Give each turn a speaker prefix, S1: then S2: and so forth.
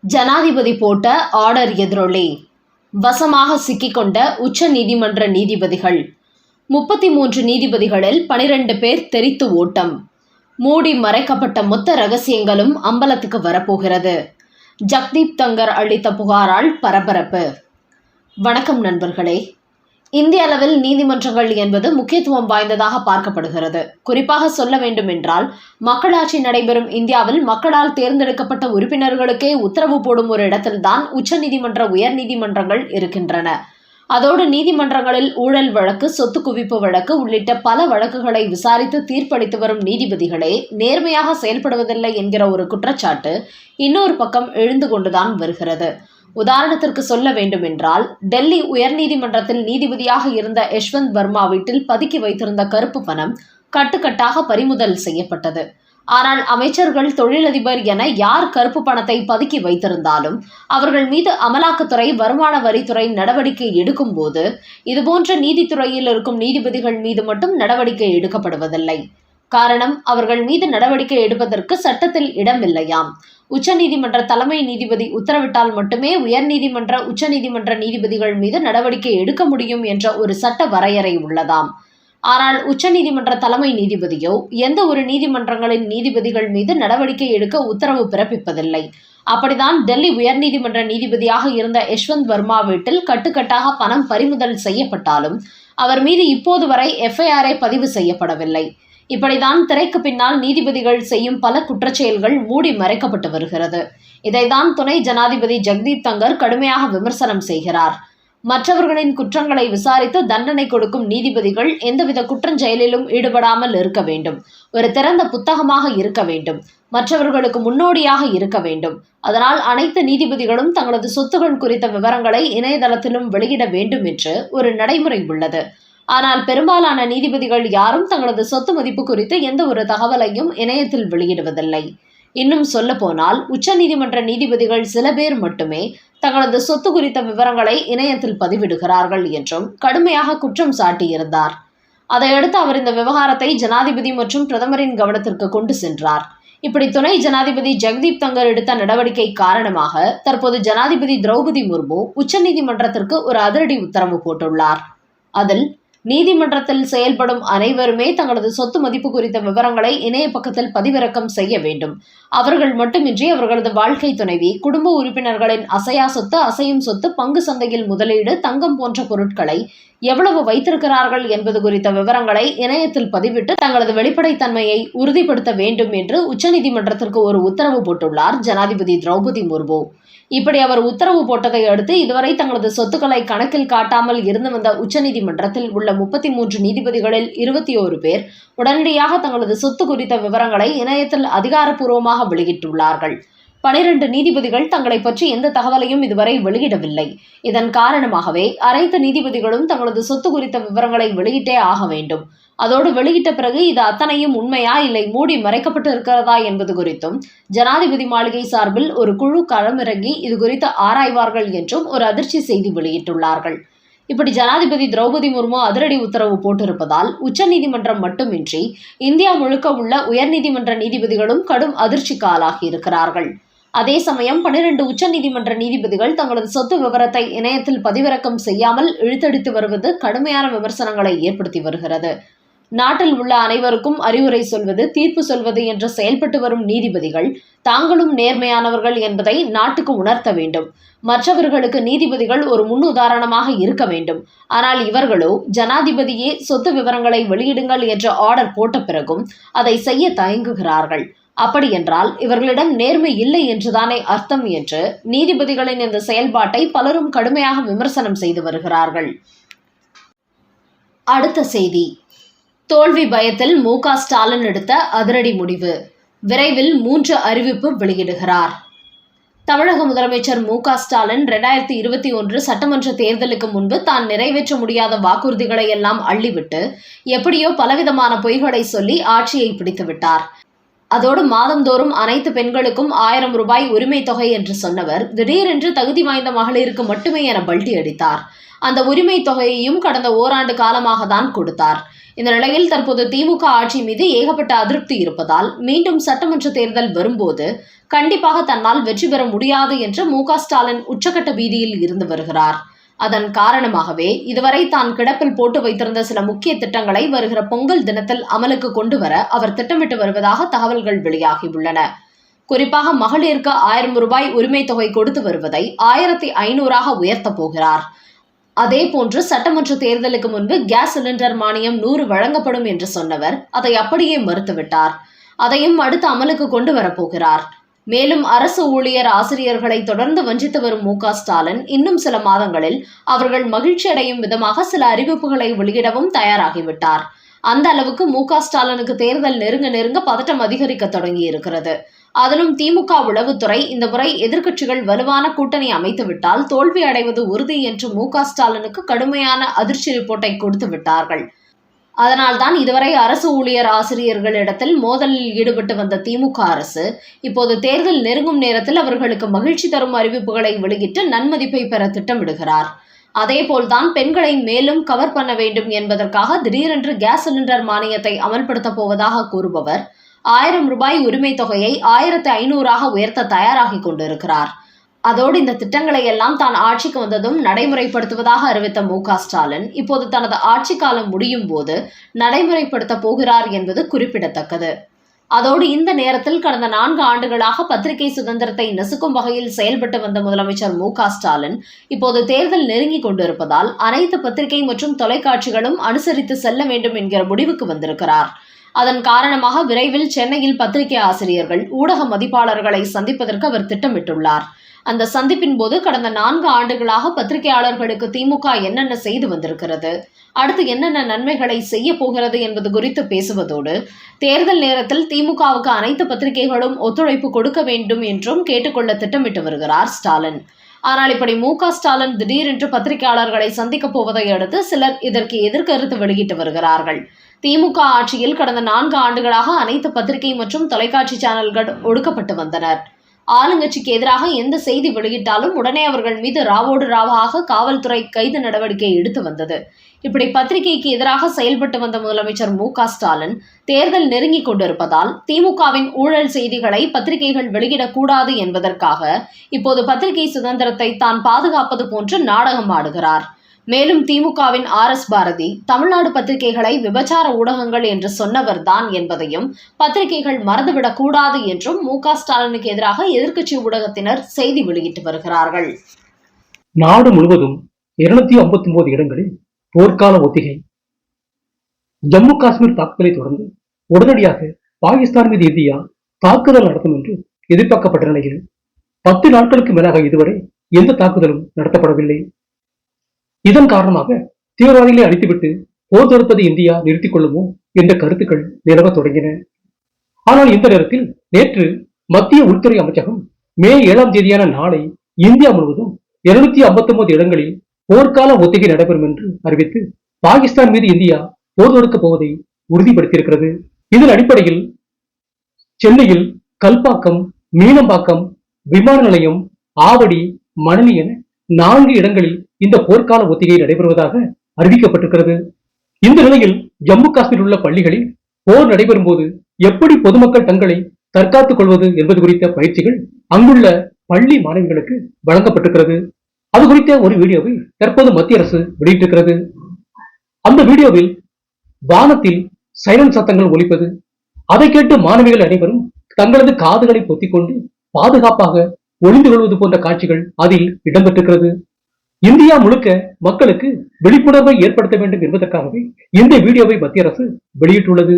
S1: ஜனாதிபதி போட்ட ஆர்டர் எதிரொலி. வசமாக சிக்கிக்கொண்ட உச்ச நீதிமன்ற நீதிபதிகள். முப்பத்தி மூன்று நீதிபதிகளில் பனிரெண்டு பேர் தெரித்து ஓட்டம். மூடி மறைக்கப்பட்ட மொத்த ரகசியங்களும் அம்பலத்துக்கு வரப்போகிறது. ஜக்தீப் தங்கர் அளித்த புகாரால் பரபரப்பு. வணக்கம் நண்பர்களே. இந்திய அளவில் நீதிமன்றங்கள் என்பது முக்கியத்துவம் வாய்ந்ததாக பார்க்கப்படுகிறது. குறிப்பாக சொல்ல வேண்டும் என்றால் மக்களாட்சி நடைபெறும் இந்தியாவில் மக்களால் தேர்ந்தெடுக்கப்பட்ட உறுப்பினர்களுக்கே உத்தரவு போடும் ஒரு இடத்தில்தான் உச்சநீதிமன்ற உயர் நீதிமன்றங்கள் இருக்கின்றன. அதோடு நீதிமன்றங்களில் ஊழல் வழக்கு சொத்து குவிப்பு வழக்கு உள்ளிட்ட பல வழக்குகளை விசாரித்து தீர்ப்பளித்து வரும் நீதிபதிகளே நேர்மையாக செயல்படுவதில்லை என்கிற ஒரு குற்றச்சாட்டு இன்னொரு பக்கம் எழுந்து கொண்டுதான் வருகிறது. உதாரணத்திற்கு சொல்ல வேண்டுமென்றால் டெல்லி உயர்நீதிமன்றத்தில் நீதிபதியாக இருந்த யஷ்வந்த் வர்மா வீட்டில் பதுக்கி வைத்திருந்த கருப்பு பணம் கட்டுக்கட்டாக பறிமுதல் செய்யப்பட்டது. ஆனால் அமைச்சர்கள் தொழிலதிபர் என யார் கருப்பு பணத்தை பதுக்கி வைத்திருந்தாலும் அவர்கள் மீது அமலாக்கத்துறை வருமான வரித்துறை நடவடிக்கை எடுக்கும் போது இதுபோன்ற நீதித்துறையில் இருக்கும் நீதிபதிகள் மீது மட்டும் நடவடிக்கை எடுக்கப்படுவதில்லை. காரணம் அவர்கள் மீது நடவடிக்கை எடுப்பதற்கு சட்டத்தில் இடமில்லையாம். உச்சநீதிமன்ற தலைமை நீதிபதி உத்தரவிட்டால் மட்டுமே உயர்நீதிமன்ற உச்சநீதிமன்ற நீதிபதிகள் மீது நடவடிக்கை எடுக்க முடியும் என்ற ஒரு சட்ட வரையறை உள்ளதாம். ஆனால் உச்சநீதிமன்ற தலைமை நீதிபதியோ எந்த ஒரு நீதிமன்றங்களின் நீதிபதிகள் மீது நடவடிக்கை எடுக்க உத்தரவு பிறப்பிப்பதில்லை. அப்படிதான் டெல்லி உயர்நீதிமன்ற நீதிபதியாக இருந்த யஷ்வந்த் வர்மா வீட்டில் கட்டுக்கட்டாக பணம் பறிமுதல் செய்யப்பட்டாலும் அவர் மீது இப்போது வரை எஃப்ஐஆரை பதிவு செய்யப்படவில்லை. இப்படிதான் திரைக்கு பின்னால் நீதிபதிகள் செய்யும் பல குற்றச்செயல்கள் மூடி மறைக்கப்பட்டு வருகிறது. இதைதான் துணை ஜனாதிபதி ஜெகதீப் தங்கர் கடுமையாக விமர்சனம் செய்கிறார். மற்றவர்களின் குற்றங்களை விசாரித்து தண்டனை கொடுக்கும் நீதிபதிகள் எந்தவித குற்றஞ்செயலிலும் ஈடுபடாமல் இருக்க வேண்டும். ஒரு திறந்த புத்தகமாக இருக்க வேண்டும். மற்றவர்களுக்கு முன்னோடியாக இருக்க வேண்டும். அதனால் அனைத்து நீதிபதிகளும் தங்களது சொத்துகள் குறித்த விவரங்களை இணையதளத்திலும் வெளியிட வேண்டும் என்று ஒரு நடைமுறை உள்ளது. ஆனால் பெரும்பாலான நீதிபதிகள் யாரும் தங்களது சொத்து மதிப்பு குறித்து எந்த ஒரு தகவலையும் இணையத்தில் வெளியிடுவதில்லை. இன்னும் சொல்ல போனால் உச்சநீதிமன்ற நீதிபதிகள் சில பேர் மட்டுமே தங்களது சொத்து குறித்த விவரங்களை இணையத்தில் பதிவிடுகிறார்கள் என்றும் கடுமையாக குற்றம் சாட்டியிருந்தார். அதையடுத்து அவர் இந்த விவகாரத்தை ஜனாதிபதி மற்றும் பிரதமரின் கவனத்திற்கு கொண்டு சென்றார். இப்படி துணை ஜனாதிபதி ஜெகதீப் தங்கர் எடுத்த நடவடிக்கை காரணமாக தற்போது ஜனாதிபதி திரௌபதி முர்மு உச்சநீதிமன்றத்திற்கு ஒரு அதிரடி உத்தரவு போட்டுள்ளார். அதில் நீதிமன்றத்தில் செயல்படும் அனைவருமே தங்களது சொத்து மதிப்பு குறித்த விவரங்களை இணைய பக்கத்தில் பதிவிறக்கம் செய்ய வேண்டும். அவர்கள் மட்டுமின்றி அவர்களது வாழ்க்கை துணைவி குடும்ப உறுப்பினர்களின் அசையா சொத்து அசையும் சொத்து பங்கு சந்தையில் முதலீடு தங்கம் போன்ற பொருட்களை எவ்வளவு வைத்திருக்கிறார்கள் என்பது குறித்த விவரங்களை இணையத்தில் பதிவிட்டு தங்களது வெளிப்படைத்தன்மையை உறுதிப்படுத்த வேண்டும் என்று உச்சநீதிமன்றத்திற்கு ஒரு உத்தரவு போட்டுள்ளார் ஜனாதிபதி திரௌபதி முர்மு. இப்படி அவர் உத்தரவு போட்டதை அடுத்து இதுவரை தங்களது சொத்துக்களை கணக்கில் காட்டாமல் இருந்து வந்த உச்சநீதிமன்றத்தில் உள்ள முப்பத்தி மூன்று நீதிபதிகளில் இருபத்தி ஓரு பேர் உடனடியாக தங்களது சொத்து குறித்த விவரங்களை இணையத்தில் அதிகாரப்பூர்வமாக வெளியிட்டுள்ளார்கள். பனிரெண்டு நீதிபதிகள் தங்களை பற்றி எந்த தகவலையும் இதுவரை வெளியிடவில்லை. இதன் காரணமாகவே அனைத்து நீதிபதிகளும் தங்களது சொத்து குறித்த விவரங்களை வெளியிட்டே ஆக வேண்டும். அதோடு வெளியிட்ட பிறகு இது அத்தனையும் உண்மையா இல்லை மூடி மறைக்கப்பட்டு இருக்கிறதா என்பது குறித்தும் ஜனாதிபதி மாளிகை சார்பில் ஒரு குழு களமிறங்கி இது குறித்து ஆராய்வார்கள் என்றும் ஒரு அதிர்ச்சி செய்தி வெளியிட்டுள்ளார்கள். இப்படி ஜனாதிபதி திரௌபதி முர்மு அதிரடி உத்தரவு போட்டிருப்பதால் உச்சநீதிமன்றம் மட்டுமின்றி இந்தியா முழுக்க உள்ள உயர்நீதிமன்ற நீதிபதிகளும் கடும் அதிர்ச்சிக்கு ஆளாகி இருக்கிறார்கள். அதே சமயம் பனிரெண்டு உச்சநீதிமன்ற நீதிபதிகள் தங்களது சொத்து விவரத்தை இணையத்தில் பதிவிறக்கம் செய்யாமல் இழுத்தடித்து வருவது கடுமையான விமர்சனங்களை ஏற்படுத்தி வருகிறது. நாட்டில் உள்ள அனைவருக்கும் அறிவுரை சொல்வது தீர்ப்பு சொல்வது என்று செயல்பட்டு வரும் நீதிபதிகள் தாங்களும் நேர்மையானவர்கள் என்பதை நாட்டுக்கு உணர்த்த வேண்டும். மற்றவர்களுக்கு நீதிபதிகள் ஒரு முன் உதாரணமாக இருக்க வேண்டும். ஆனால் இவர்களோ ஜனாதிபதியே சொத்து விவரங்களை வெளியிடுங்கள் என்ற ஆர்டர் போட்ட பிறகும் அதை செய்ய தயங்குகிறார்கள். அப்படியென்றால் இவர்களிடம் நேர்மை இல்லை என்றுதானே அர்த்தம் என்று நீதிபதிகளின் இந்த செயல்பாட்டை பலரும் கடுமையாக விமர்சனம் செய்து வருகிறார்கள். அடுத்த செய்தி. தோல்வி பயத்தில் மு க ஸ்டாலின் எடுத்த அதிரடி முடிவு. விரைவில் மூன்று அறிவிப்பு வெளியிடுகிறார். தமிழக முதலமைச்சர் மு க ஸ்டாலின் ரெண்டாயிரத்தி இருபத்தி ஒன்று சட்டமன்ற தேர்தலுக்கு முன்பு தான் நிறைவேற்ற முடியாத வாக்குறுதிகளை எல்லாம் அள்ளிவிட்டு எப்படியோ பலவிதமான பொய்களை சொல்லி ஆட்சியை பிடித்துவிட்டார். அதோடு மாதந்தோறும் அனைத்து பெண்களுக்கும் ஆயிரம் ரூபாய் உரிமை தொகை என்று சொன்னவர் திடீரென்று தகுதி வாய்ந்த மகளிருக்கு மட்டுமே என பல்டி அடித்தார். அந்த உரிமை தொகையையும் கடந்த ஓராண்டு காலமாக தான் கொடுத்தார். இந்த நிலையில் தற்போது திமுக ஆட்சி மீது ஏகப்பட்ட அதிருப்தி இருப்பதால் மீண்டும் சட்டமன்ற தேர்தல் வரும்போது கண்டிப்பாக தன்னால் வெற்றி பெற முடியாது என்று மு ஸ்டாலின் உச்சக்கட்ட பீதியில் இருந்து வருகிறார். அதன் காரணமாகவே இதுவரை தான் கிடப்பில் போட்டு வைத்திருந்த சில முக்கிய திட்டங்களை வருகிற பொங்கல் தினத்தில் அமலுக்கு கொண்டு வர அவர் திட்டமிட்டு வருவதாக தகவல்கள் வெளியாகியுள்ளன. குறிப்பாக மகளிருக்கு ஆயிரம் ரூபாய் உரிமை தொகை கொடுத்து வருவதை ஆயிரத்தி ஐநூறாக உயர்த்தப் போகிறார். அதேபோன்று சட்டமன்ற தேர்தலுக்கு முன்பு கேஸ் சிலிண்டர் மானியம் நூறு வழங்கப்படும் என்று சொன்னவர் அதை அப்படியே மறுத்துவிட்டார். அதையும் அடுத்து அமலுக்கு கொண்டு வரப்போகிறார் மேலும் அரசு ஊழியர் ஆசிரியர்களை தொடர்ந்து வஞ்சித்து வரும் மு ஸ்டாலின் இன்னும் சில மாதங்களில் அவர்கள் மகிழ்ச்சி அடையும் விதமாக சில அறிவிப்புகளை வெளியிடவும் தயாராகிவிட்டார். அந்த அளவுக்கு மு ஸ்டாலினுக்கு தேர்தல் நெருங்க நெருங்க பதட்டம் அதிகரிக்க தொடங்கி இருக்கிறது அதிலும் திமுக உளவுத்துறை இந்த முறை எதிர்க்கட்சிகள் வலுவான கூட்டணி அமைத்துவிட்டால் தோல்வி அடைவது உறுதி என்று மு ஸ்டாலினுக்கு கடுமையான அதிர்ச்சி ரிப்போர்ட்டை கொடுத்து விட்டார்கள் அதனால்தான் இதுவரை அரசு ஊழியர் ஆசிரியர்களிடத்தில் மோதலில் ஈடுபட்டு வந்த திமுக அரசு இப்போது தேர்தல் நெருங்கும் நேரத்தில் அவர்களுக்கு மகிழ்ச்சி தரும் அறிவிப்புகளை வெளியிட்டு நன்மதிப்பை பெற திட்டமிடுகிறார். அதேபோல்தான் பெண்களை மேலும் கவர் பண்ண வேண்டும் என்பதற்காக திடீரென்று கேஸ் சிலிண்டர் மானியத்தை அமல்படுத்தப் போவதாக கூறுபவர் ஆயிரம் ரூபாய் உரிமை தொகையை ஆயிரத்து ஐநூறாக உயர்த்த தயாராகி கொண்டிருக்கிறார். அதோடு இந்த திட்டங்களை எல்லாம் தான் ஆட்சிக்கு வந்ததும் நடைமுறைப்படுத்துவதாக அறிவித்த மு ஸ்டாலின் இப்போது தனது ஆட்சி காலம் முடியும் போது நடைமுறைப்படுத்த போகிறார் என்பது குறிப்பிடத்தக்கது. அதோடு இந்த நேரத்தில் கடந்த நான்கு ஆண்டுகளாக பத்திரிகை சுதந்திரத்தை நசுக்கும் வகையில் செயல்பட்டு வந்த முதலமைச்சர் மு ஸ்டாலின் இப்போது தேர்தல் நெருங்கிக் கொண்டிருப்பதால் அனைத்து பத்திரிகை மற்றும் தொலைக்காட்சிகளும் அனுசரித்து செல்ல வேண்டும் என்கிற முடிவுக்கு வந்திருக்கிறார். அதன் காரணமாக விரைவில் சென்னையில் பத்திரிகை ஆசிரியர்கள் ஊடக மதிப்பாளர்களை சந்திப்பதற்கு அவர் திட்டமிட்டுள்ளார். அந்த சந்திப்பின் போது கடந்த நான்கு ஆண்டுகளாக பத்திரிகையாளர்களுக்கு திமுக என்னென்ன செய்து வந்திருக்கிறது? அடுத்து என்னென்ன நன்மைகளை செய்ய போகிறது என்பது குறித்து பேசுவதோடு தேர்தல் நேரத்தில் திமுகவுக்கு அனைத்து பத்திரிகைகளும் ஒத்துழைப்பு கொடுக்க வேண்டும் என்றும் கேட்டுக்கொள்ள திட்டமிட்டு வருகிறார் ஸ்டாலின். ஆனால் இப்படி மு க ஸ்டாலின் திடீரென்று பத்திரிகையாளர்களை சந்திக்கப் போவதை அடுத்து சிலர் இதற்கு எதிர்கருத்து வெளியிட்டு வருகிறார்கள். திமுக ஆட்சியில் கடந்த நான்கு ஆண்டுகளாக அனைத்து பத்திரிகை மற்றும் தொலைக்காட்சி சேனல்கள் ஒடுக்கப்பட்டு வந்தனர். ஆளுங்கட்சிக்கு எதிராக எந்த செய்தி வெளியிட்டாலும் உடனே அவர்கள் மீது ராவோடு ராவாக காவல்துறை கைது நடவடிக்கை எடுத்து வந்தது. இப்படி பத்திரிகைக்கு எதிராக செயல்பட்டு வந்த முதலமைச்சர் மு ஸ்டாலின் தேர்தல் நெருங்கிக் கொண்டிருப்பதால் திமுகவின் ஊழல் செய்திகளை பத்திரிகைகள் வெளியிடக்கூடாது என்பதற்காக இப்போது பத்திரிகை சுதந்திரத்தை தான் பாதுகாப்பது போன்று நாடகம் ஆடுகிறார். மேலும் திமுகவின் ஆர் எஸ் பாரதி தமிழ்நாடு பத்திரிகைகளை விபச்சார ஊடகங்கள் என்று சொன்னவர்தான் என்பதையும் பத்திரிகைகள் மறந்துவிடக் கூடாது என்றும் மு க ஸ்டாலினுக்கு எதிராக எதிர்க்கட்சி ஊடகத்தினர் செய்தி வெளியிட்டு வருகிறார்கள்.
S2: நாடு முழுவதும் இருநூத்தி ஐம்பத்தி ஒன்பது இடங்களில் போர்க்கால ஒத்திகை. ஜம்மு காஷ்மீர் தாக்குதலை தொடர்ந்து உடனடியாக பாகிஸ்தான் மீது இந்தியா தாக்குதல் நடத்தும் என்று எதிர்பார்க்கப்பட்ட நிலையில் பத்து நாட்களுக்கு மேலாக இதுவரை எந்த தாக்குதலும் நடத்தப்படவில்லை. இதன் காரணமாக தீவிரவாதிகளை அழித்துவிட்டு போர் தொடுப்பதை இந்தியா நிறுத்திக் கொள்ளுமோ என்ற கருத்துக்கள் நிலவ தொடங்கின. ஆனால் இந்த நேரத்தில் நேற்று மத்திய உள்துறை அமைச்சகம் மே ஏழாம் தேதியான நாளை இந்தியா முழுவதும் இருநூத்தி ஐம்பத்தி ஒன்பது இடங்களில் போர்க்கால ஒத்திகை நடைபெறும் என்று அறிவித்து பாகிஸ்தான் மீது இந்தியா போர் தொடுக்கப் போவதை உறுதிப்படுத்தியிருக்கிறது. இதன் அடிப்படையில் சென்னையில் கல்பாக்கம் மீனம்பாக்கம் விமான நிலையம் ஆவடி மணலி என நான்கு இடங்களில் இந்த போர்க்கால ஒத்திகை நடைபெறுவதாக அறிவிக்கப்பட்டிருக்கிறது. இந்த நிலையில் ஜம்மு காஷ்மீரில் உள்ள பள்ளிகளில் போர் நடைபெறும் போது எப்படி பொதுமக்கள் தங்களை தற்காத்துக் கொள்வது என்பது குறித்த பயிற்சிகள் அங்குள்ள பள்ளி மாணவிகளுக்கு வழங்கப்பட்டிருக்கிறது. அது குறித்த ஒரு வீடியோவை தற்போது மத்திய அரசு வெளியிட்டிருக்கிறது. அந்த வீடியோவில் வானத்தில் சைரன் சத்தங்கள் ஒலிப்பது அதை கேட்டு மாணவிகள் அனைவரும் தங்களது காதுகளை பொத்திக்கொண்டு பாதுகாப்பாக ஒளிந்து கொள்வது போன்ற காட்சிகள் அதில் இடம்பெற்றிருக்கிறது. இந்தியா முழுக்க மக்களுக்கு விழிப்புணர்வை ஏற்படுத்த வேண்டும் என்பதற்காகவே இந்த வீடியோவை மத்திய அரசு வெளியிட்டுள்ளது.